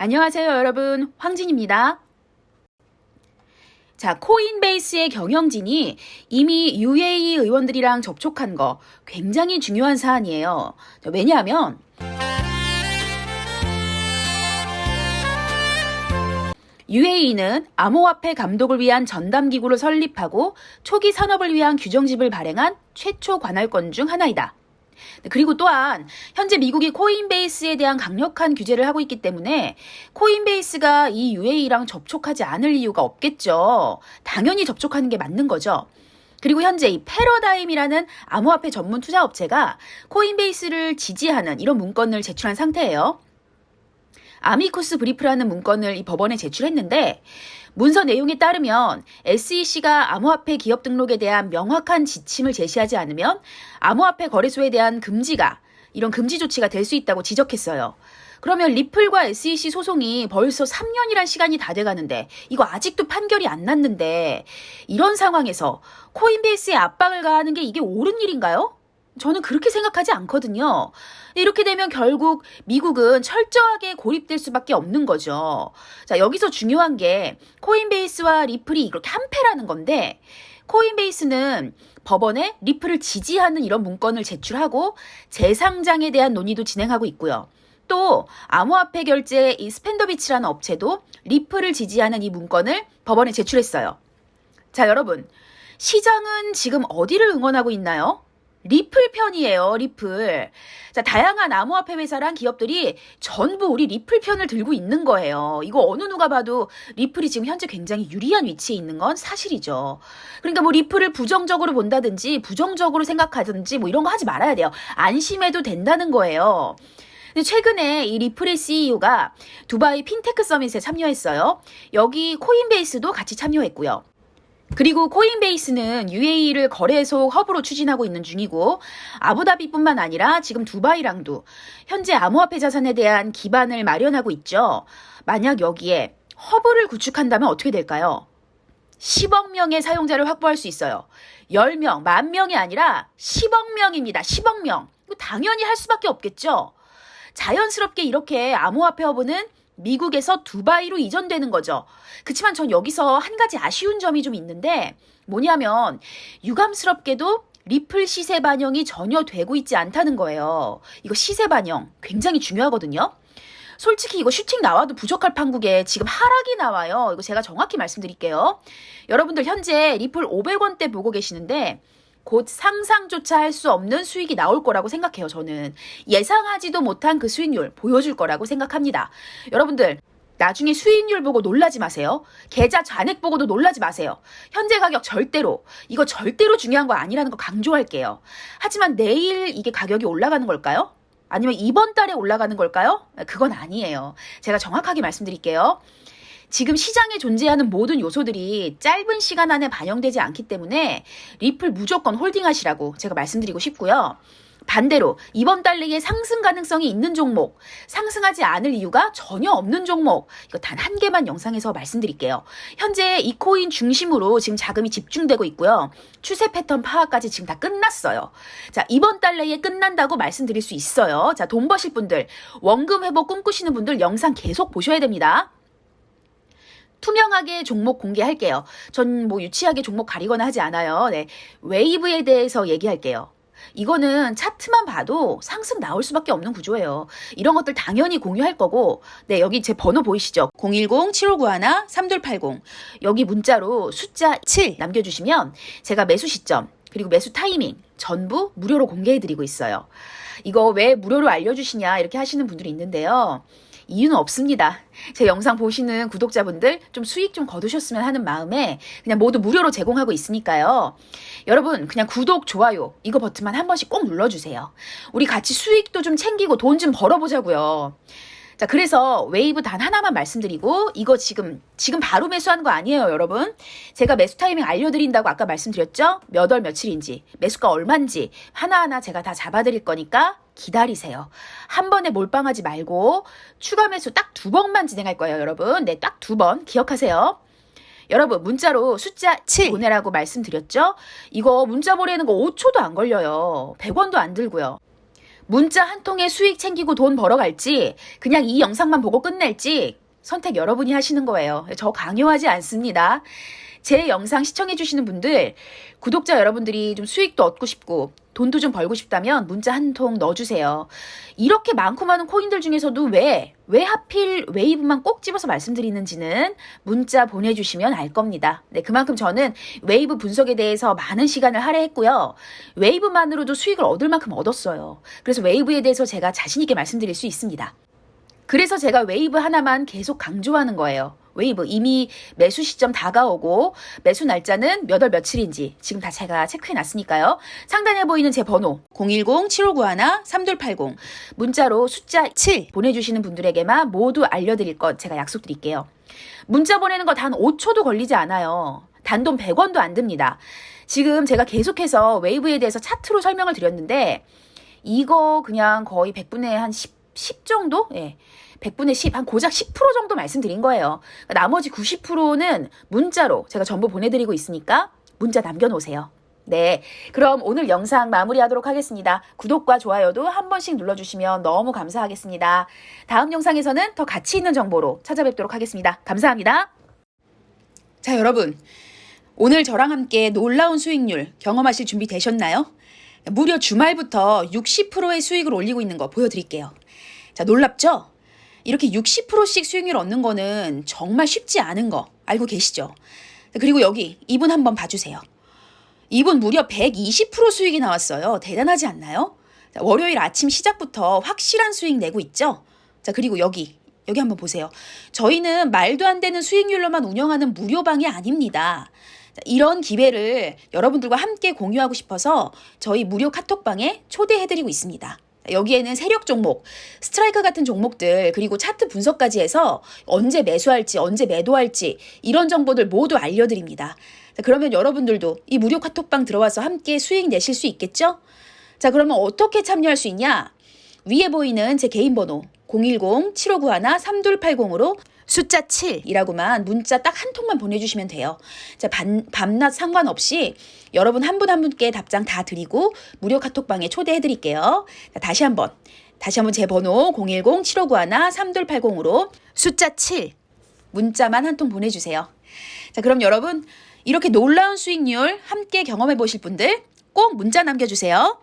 안녕하세요, 여러분. 황진입니다. 자, 코인베이스의 경영진이 이미 UAE 의원들이랑 접촉한 거 굉장히 중요한 사안이에요. 자, 왜냐하면 UAE는 암호화폐 감독을 위한 전담기구를 설립하고 초기 산업을 위한 규정집을 발행한 최초 관할권 중 하나이다. 네, 그리고 또한 현재 미국이 코인베이스에 대한 강력한 규제를 하고 있기 때문에 코인베이스가 이 UAE랑 접촉하지 않을 이유가 없겠죠. 당연히 접촉하는 게 맞는 거죠. 그리고 현재 이 패러다임이라는 암호화폐 전문 투자 업체가 코인베이스를 지지하는 이런 문건을 제출한 상태예요. 아미쿠스 브리프라는 문건을 이 법원에 제출했는데 문서 내용에 따르면 SEC가 암호화폐 기업 등록에 대한 명확한 지침을 제시하지 않으면 암호화폐 거래소에 대한 금지가 이런 금지 조치가 될 수 있다고 지적했어요. 그러면 리플과 SEC 소송이 벌써 3년이란 시간이 다 돼가는데 이거 아직도 판결이 안 났는데 이런 상황에서 코인베이스에 압박을 가하는 게 이게 옳은 일인가요? 저는 그렇게 생각하지 않거든요. 이렇게 되면 결국 미국은 철저하게 고립될 수밖에 없는 거죠. 자, 여기서 중요한 게 코인베이스와 리플이 이렇게 한패라는 건데 코인베이스는 법원에 리플을 지지하는 이런 문건을 제출하고 재상장에 대한 논의도 진행하고 있고요. 또 암호화폐 결제 이 스펜더비치라는 업체도 리플을 지지하는 이 문건을 법원에 제출했어요. 자, 여러분. 시장은 지금 어디를 응원하고 있나요? 리플 편이에요, 리플. 자, 다양한 암호화폐 회사랑 기업들이 전부 우리 리플 편을 들고 있는 거예요. 이거 어느 누가 봐도 리플이 지금 현재 굉장히 유리한 위치에 있는 건 사실이죠. 그러니까 뭐 리플을 부정적으로 본다든지 부정적으로 생각하든지 뭐 이런 거 하지 말아야 돼요. 안심해도 된다는 거예요. 최근에 이 리플의 CEO가 두바이 핀테크 서밋에 참여했어요. 여기 코인베이스도 같이 참여했고요. 그리고 코인베이스는 UAE를 거래 소 허브로 추진하고 있는 중이고 아부다비뿐만 아니라 지금 두바이랑도 현재 암호화폐 자산에 대한 기반을 마련하고 있죠. 만약 여기에 허브를 구축한다면 어떻게 될까요? 10억 명의 사용자를 확보할 수 있어요. 10명, 만 명이 아니라 10억 명입니다. 10억 명. 당연히 할 수밖에 없겠죠. 자연스럽게 이렇게 암호화폐 허브는 미국에서 두바이로 이전되는 거죠. 그치만 전 여기서 한 가지 아쉬운 점이 좀 있는데 뭐냐면 유감스럽게도 리플 시세 반영이 전혀 되고 있지 않다는 거예요. 이거 시세 반영 굉장히 중요하거든요. 솔직히 이거 슈팅 나와도 부족할 판국에 지금 하락이 나와요. 이거 제가 정확히 말씀드릴게요. 여러분들 현재 리플 500원대 보고 계시는데 곧 상상조차 할 수 없는 수익이 나올 거라고 생각해요, 저는. 예상하지도 못한 그 수익률 보여줄 거라고 생각합니다. 여러분들, 나중에 수익률 보고 놀라지 마세요. 계좌 잔액 보고도 놀라지 마세요. 현재 가격 절대로, 이거 절대로 중요한 거 아니라는 거 강조할게요. 하지만 내일 이게 가격이 올라가는 걸까요? 아니면 이번 달에 올라가는 걸까요? 그건 아니에요. 제가 정확하게 말씀드릴게요. 지금 시장에 존재하는 모든 요소들이 짧은 시간 안에 반영되지 않기 때문에 리플 무조건 홀딩하시라고 제가 말씀드리고 싶고요. 반대로 이번 달 내에 상승 가능성이 있는 종목, 상승하지 않을 이유가 전혀 없는 종목, 이거 단 한 개만 영상에서 말씀드릴게요. 현재 이 코인 중심으로 지금 자금이 집중되고 있고요. 추세 패턴 파악까지 지금 다 끝났어요. 자, 이번 달 내에 끝난다고 말씀드릴 수 있어요. 자, 돈 버실 분들, 원금 회복 꿈꾸시는 분들 영상 계속 보셔야 됩니다. 투명하게 종목 공개할게요. 전 뭐 유치하게 종목 가리거나 하지 않아요. 네. 웨이브에 대해서 얘기할게요. 이거는 차트만 봐도 상승 나올 수밖에 없는 구조예요. 이런 것들 당연히 공유할 거고, 네, 여기 제 번호 보이시죠? 010-7591-3280. 여기 문자로 숫자 7 남겨주시면 제가 매수 시점, 그리고 매수 타이밍 전부 무료로 공개해드리고 있어요. 이거 왜 무료로 알려주시냐 이렇게 하시는 분들이 있는데요. 이유는 없습니다. 제 영상 보시는 구독자분들 좀 수익 좀 거두셨으면 하는 마음에 그냥 모두 무료로 제공하고 있으니까요. 여러분 그냥 구독, 좋아요 이거 버튼만 한 번씩 꼭 눌러주세요. 우리 같이 수익도 좀 챙기고 돈 좀 벌어보자고요. 자, 그래서 웨이브 단 하나만 말씀드리고, 이거 지금, 지금 바로 매수하는 거 아니에요, 여러분. 제가 매수 타이밍 알려드린다고 아까 말씀드렸죠? 몇 월 며칠인지, 매수가 얼만지, 하나하나 제가 다 잡아드릴 거니까 기다리세요. 한 번에 몰빵하지 말고, 추가 매수 딱 두 번만 진행할 거예요, 여러분. 네, 딱 두 번. 기억하세요. 여러분 문자로 숫자 7 보내라고 말씀드렸죠? 이거 문자 보내는 거 5초도 안 걸려요. 100원도 안 들고요. 문자 한 통에 수익 챙기고 돈 벌어갈지 그냥 이 영상만 보고 끝낼지 선택 여러분이 하시는 거예요. 저 강요하지 않습니다. 제 영상 시청해주시는 분들, 구독자 여러분들이 좀 수익도 얻고 싶고, 돈도 좀 벌고 싶다면 문자 한 통 넣어주세요. 이렇게 많고 많은 코인들 중에서도 왜, 왜 하필 웨이브만 꼭 집어서 말씀드리는지는 문자 보내주시면 알 겁니다. 네, 그만큼 저는 웨이브 분석에 대해서 많은 시간을 할애했고요. 웨이브만으로도 수익을 얻을 만큼 얻었어요. 그래서 웨이브에 대해서 제가 자신있게 말씀드릴 수 있습니다. 그래서 제가 웨이브 하나만 계속 강조하는 거예요. 웨이브 이미 매수 시점 다가오고 매수 날짜는 몇 월 며칠인지 지금 다 제가 체크해 놨으니까요. 상단에 보이는 제 번호 010-7591-3280 문자로 숫자 7 보내주시는 분들에게만 모두 알려드릴 것 제가 약속드릴게요. 문자 보내는 거 단 5초도 걸리지 않아요. 단돈 100원도 안 듭니다. 지금 제가 계속해서 웨이브에 대해서 차트로 설명을 드렸는데 이거 그냥 거의 100분의 한 10, 10 정도? 예. 100분의 10, 한 고작 10% 정도 말씀드린 거예요. 나머지 90%는 문자로 제가 전부 보내드리고 있으니까 문자 남겨놓으세요. 네. 그럼 오늘 영상 마무리하도록 하겠습니다. 구독과 좋아요도 한 번씩 눌러주시면 너무 감사하겠습니다. 다음 영상에서는 더 가치 있는 정보로 찾아뵙도록 하겠습니다. 감사합니다. 자, 여러분. 오늘 저랑 함께 놀라운 수익률 경험하실 준비 되셨나요? 무려 주말부터 60%의 수익을 올리고 있는 거 보여드릴게요. 자, 놀랍죠? 이렇게 60%씩 수익률 얻는 거는 정말 쉽지 않은 거 알고 계시죠? 그리고 여기 이분 한번 봐주세요. 이분 무려 120% 수익이 나왔어요. 대단하지 않나요? 자, 월요일 아침 시작부터 확실한 수익 내고 있죠? 자, 그리고 여기, 여기 한번 보세요. 저희는 말도 안 되는 수익률로만 운영하는 무료방이 아닙니다. 자, 이런 기회를 여러분들과 함께 공유하고 싶어서 저희 무료 카톡방에 초대해드리고 있습니다. 여기에는 세력 종목, 스트라이크 같은 종목들, 그리고 차트 분석까지 해서 언제 매수할지, 언제 매도할지, 이런 정보들 모두 알려드립니다. 자, 그러면 여러분들도 이 무료 카톡방 들어와서 함께 수익 내실 수 있겠죠? 자, 그러면 어떻게 참여할 수 있냐? 위에 보이는 제 개인 번호 010-7591-3280으로 숫자 7이라고만 문자 딱 한 통만 보내주시면 돼요. 자, 밤, 밤낮 상관없이 여러분 한 분한 분께 답장 다 드리고 무료 카톡방에 초대해 드릴게요. 자, 다시 한번. 다시 한번 제 번호 010-7591-3280으로 숫자 7 문자만 한 통 보내주세요. 자, 그럼 여러분 이렇게 놀라운 수익률 함께 경험해 보실 분들 꼭 문자 남겨주세요.